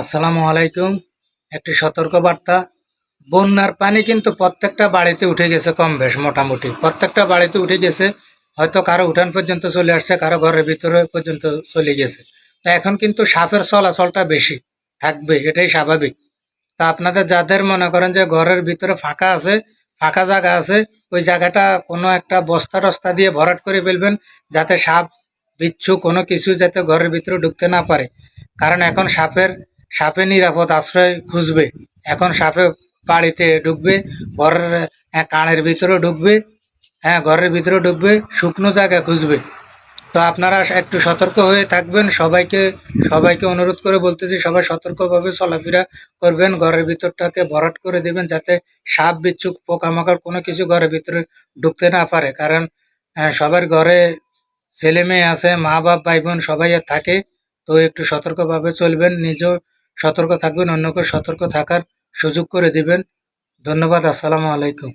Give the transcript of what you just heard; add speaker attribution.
Speaker 1: আসসালামু আলাইকুম। একটি সতর্কবার্তা। বন্যার পানি কিন্তু প্রত্যেকটা বাড়িতে উঠে গেছে কম বেশ মোটামুটি। প্রত্যেকটা বাড়িতে উঠে গেছে, হয়তো কারও উঠান পর্যন্ত চলে আসছে, কারও ঘরের ভিতরে পর্যন্ত চলে গেছে। তা এখন কিন্তু সাপের চলাচলটা বেশি, থাকবে, এটাই স্বাভাবিক। তা আপনাদের যাদের মনে করেন যে ঘরের ভিতরে ফাঁকা আছে, ফাঁকা জায়গা আছে, ওই জায়গাটা কোনো একটা বস্তা টস্তা দিয়ে ভরাট করে ফেলবেন, যাতে সাপ, বিচ্ছু কোনো কিছু যাতে ঘরের ভিতরে ঢুকতে না পারে। কারণ এখন সাপের সাপে নিরাপদ আশ্রয় খুঁজবে। এখন সাপে বাড়িতে ঢুকবে ঘরের আহ, কানের ভিতরে ঢুকবে হ্যাঁ ঘরের ভিতরে ঢুকবে শুকনো জায়গা খুঁজবে। তো আপনারা একটু সতর্ক হয়ে থাকবেন সবাইকে সবাইকে অনুরোধ করে বলতেছি সবাই সতর্কভাবে চলাফেরা করবেন ঘরের ভিতরটাকে ভরাট করে দেবেন যাতে সাপ বিচ্ছুক পোকামাকড় কোনো কিছু ঘরের ভিতরে ঢুকতে না পারে। কারণ আহ, সবার ঘরে ছেলে মেয়ে আছে মা বাপ ভাই বোন সবাই থাকে তো একটু সতর্কভাবে চলবেন নিজেও সতর্ক থাকবেন অন্যকে সতর্ক থাকার সুযোগ করে দিবেন। ধন্যবাদ আসসালামু আলাইকুম।